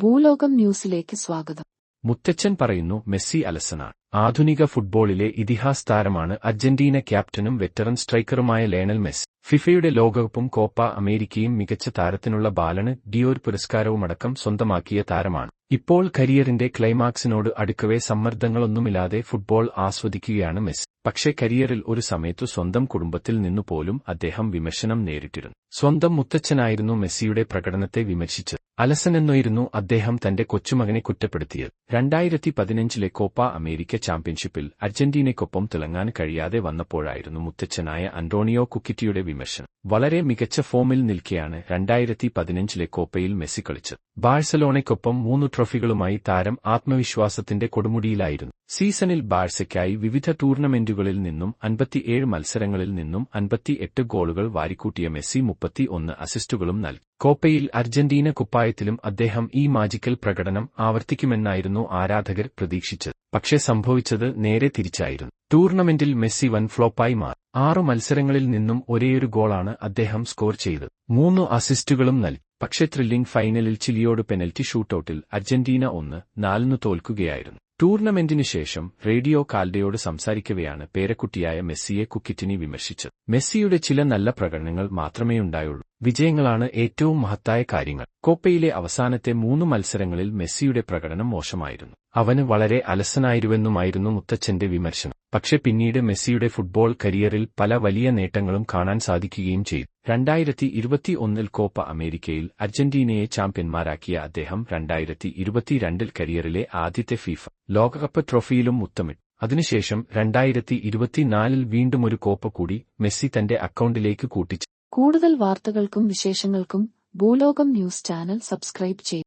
ഭൂലോകം ന്യൂസിലേക്ക് സ്വാഗതം. മുത്തച്ഛൻ പറയുന്നു മെസ്സി അലസനാണ്. ആധുനിക ഫുട്ബോളിലെ ഇതിഹാസ് താരമാണ് അർജന്റീന ക്യാപ്റ്റനും വെറ്ററൻ സ്ട്രൈക്കറുമായ ലേണൽ മെസ് ഫിഫയുടെ ലോകകപ്പും കോപ്പ അമേരിക്കയും മികച്ച താരത്തിനുള്ള ബാലണ് ഡിയോർ പുരസ്കാരവുമടക്കം സ്വന്തമാക്കിയ താരമാണ്. ഇപ്പോൾ കരിയറിന്റെ ക്ലൈമാക്സിനോട് അടുക്കവേ സമ്മർദ്ദങ്ങളൊന്നുമില്ലാതെ ഫുട്ബോൾ ആസ്വദിക്കുകയാണ് മെസ് പക്ഷേ കരിയറിൽ ഒരു സമയത്തു സ്വന്തം കുടുംബത്തിൽ നിന്നുപോലും അദ്ദേഹം വിമർശനം നേരിട്ടിരുന്നു. സ്വന്തം മുത്തച്ഛനായിരുന്നു മെസ്സിയുടെ പ്രകടനത്തെ വിമർശിച്ചത്. അലസനെന്നായിരുന്നു അദ്ദേഹം തന്റെ കൊച്ചുമകനെ കുറ്റപ്പെടുത്തിയത്. രണ്ടായിരത്തി പതിനഞ്ചിലെ കോപ്പ അമേരിക്ക ചാമ്പ്യൻഷിപ്പിൽ അർജന്റീനയ്ക്കൊപ്പം തിളങ്ങാൻ കഴിയാതെ വന്നപ്പോഴായിരുന്നു മുത്തച്ഛനായ അന്റോണിയോ കുക്കിറ്റിയുടെ വിമർശനം. വളരെ മികച്ച ഫോമിൽ നിൽക്കെയാണ് രണ്ടായിരത്തി പതിനഞ്ചിലെ കോപ്പയിൽ മെസ്സി കളിച്ചത്. ബാഴ്സലോണയ്ക്കൊപ്പം മൂന്ന് ട്രോഫികളുമായി താരം ആത്മവിശ്വാസത്തിന്റെ കൊടുമുടിയിലായിരുന്നു. സീസണിൽ ബാഴ്സയ്ക്കായി വിവിധ ടൂർണമെന്റുകളിൽ നിന്നും അൻപത്തിയേഴ് മത്സരങ്ങളിൽ നിന്നും അൻപത്തിയെട്ട് ഗോളുകൾ വാരിക്കൂട്ടിയ മെസ്സി മുപ്പത്തി ഒന്ന് അസിസ്റ്റുകളും നൽകി. കോപ്പയിൽ അർജന്റീന കുപ്പായത്തിലും അദ്ദേഹം ഈ മാജിക്കൽ പ്രകടനം ആവർത്തിക്കുമെന്നായിരുന്നു ആരാധകർ പ്രതീക്ഷിച്ചത്. പക്ഷേ സംഭവിച്ചത് നേരെ തിരിച്ചായിരുന്നു. ടൂർണമെന്റിൽ മെസ്സി വൻ ഫ്ലോപ്പായി മാറി. ആറു മത്സരങ്ങളിൽ നിന്നും ഒരേയൊരു ഗോളാണ് അദ്ദേഹം സ്കോർ ചെയ്തത്. മൂന്ന് അസിസ്റ്റുകളും നൽകി. പക്ഷേ ത്രില്ലിംഗ് ഫൈനലിൽ ചിലിയോട് പെനൽറ്റി ഷൂട്ടൌട്ടിൽ അർജന്റീന ഒന്ന് നാലിന് തോൽക്കുകയായിരുന്നു. ടൂർണമെന്റിനു ശേഷം റേഡിയോ കാൽഡയോട് സംസാരിക്കവെയാണ് പേരക്കുട്ടിയായ മെസ്സിയെ കുക്കിറ്റിനി വിമർശിച്ചത്. മെസ്സിയുടെ ചില നല്ല പ്രകടനങ്ങൾ മാത്രമേ ഉണ്ടായുള്ളൂ. വിജയങ്ങളാണ് ഏറ്റവും മഹത്തായ കാര്യങ്ങൾ. കോപ്പയിലെ അവസാനത്തെ മൂന്ന് മത്സരങ്ങളിൽ മെസ്സിയുടെ പ്രകടനം മോശമായിരുന്നു. അവന് വളരെ അലസനായിരുവെന്നുമായിരുന്നു മുത്തച്ഛന്റെ വിമർശനം. പക്ഷെ പിന്നീട് മെസ്സിയുടെ ഫുട്ബോൾ കരിയറിൽ പല വലിയ നേട്ടങ്ങളും കാണാൻ സാധിക്കുകയും ചെയ്തു. രണ്ടായിരത്തി ഇരുപത്തി ഒന്നിൽ കോപ്പ അമേരിക്കയിൽ അർജന്റീനയെ ചാമ്പ്യന്മാരാക്കിയ അദ്ദേഹം രണ്ടായിരത്തി ഇരുപത്തിരണ്ടിൽ കരിയറിലെ ആദ്യത്തെ ഫിഫ ലോകകപ്പ് ട്രോഫിയിലും മുത്തമിട്ടു അതിനുശേഷം രണ്ടായിരത്തി ഇരുപത്തിനാലിൽ വീണ്ടും ഒരു കോപ്പ കൂടി മെസ്സി തന്റെ അക്കൌണ്ടിലേക്ക് കൂട്ടിച്ചു കൂടുതൽ വാർത്തകൾക്കും വിശേഷങ്ങൾക്കും ഭൂലോകം ന്യൂസ് ചാനൽ സബ്സ്ക്രൈബ് ചെയ്യും.